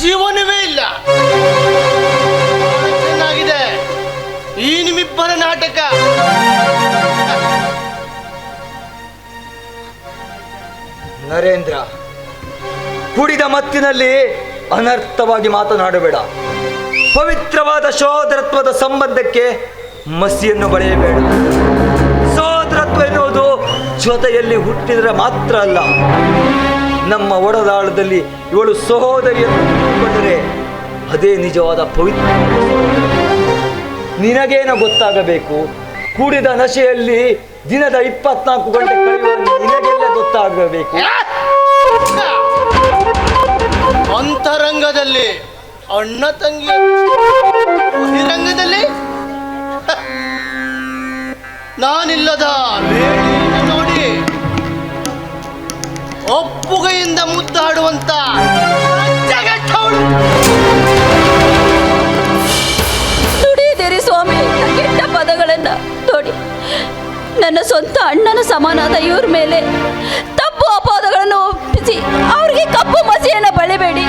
ಜೀವನವೇ ಇಲ್ಲ. ಚೆನ್ನಾಗಿದೆ ಈ ನಿಮ್ಮಿಬ್ಬರ ನಾಟಕ. ನರೇಂದ್ರ, ಕುಡಿದ ಮತ್ತಿನಲ್ಲಿ ಅನರ್ಥವಾಗಿ ಮಾತನಾಡಬೇಡ. ಪವಿತ್ರವಾದ ಸೋದರತ್ವದ ಸಂಬಂಧಕ್ಕೆ ಮಸಿಯನ್ನು ಬಳೆಯಬೇಡ. ಸೋದರತ್ವ ಎನ್ನುವುದು ಜೊತೆಯಲ್ಲಿ ಹುಟ್ಟಿದರೆ ಮಾತ್ರ ಅಲ್ಲ. ನಮ್ಮ ಒಡದಾಳದಲ್ಲಿ ಇವಳು ಸಹೋದರಿಯನ್ನು ಕಂಡುಕೊಂಡರೆ ಅದೇ ನಿಜವಾದ ಪವಿತ್ರ ನಿನಗೇನ ಗೊತ್ತಾಗಬೇಕು? ಕೂಡಿದ ನಶೆಯಲ್ಲಿ ದಿನದ ಇಪ್ಪತ್ನಾಲ್ಕು ಗಂಟೆ ನಿನಗೆಲ್ಲ ಗೊತ್ತಾಗಬೇಕು. ಅಂತರಂಗದಲ್ಲಿ ಅಣ್ಣ ತಂಗಿ, ಬಹಿರಂಗದಲ್ಲಿ? ನಾನಿಲ್ಲದ ವೇಳೆಯನ್ನು ಮುದ್ದಾಡುವಂತ ಜಗತ್ತವಳು. ನುಡಿದಿರಿ ಸ್ವಾಮಿ ಕೆಟ್ಟ ಪದಗಳನ್ನ ನೋಡಿ ನನ್ನ ಸ್ವಂತ ಅಣ್ಣನ ಸಮಾನಾದ ಇವ್ರ ಮೇಲೆ ತಪ್ಪು ಅಪವಾದಗಳನ್ನು ಒಪ್ಪಿಸಿ, ಅವ್ರಿಗೆ ಕಪ್ಪು ಮಸಿಯನ್ನು ಬಳಿಬೇಡಿ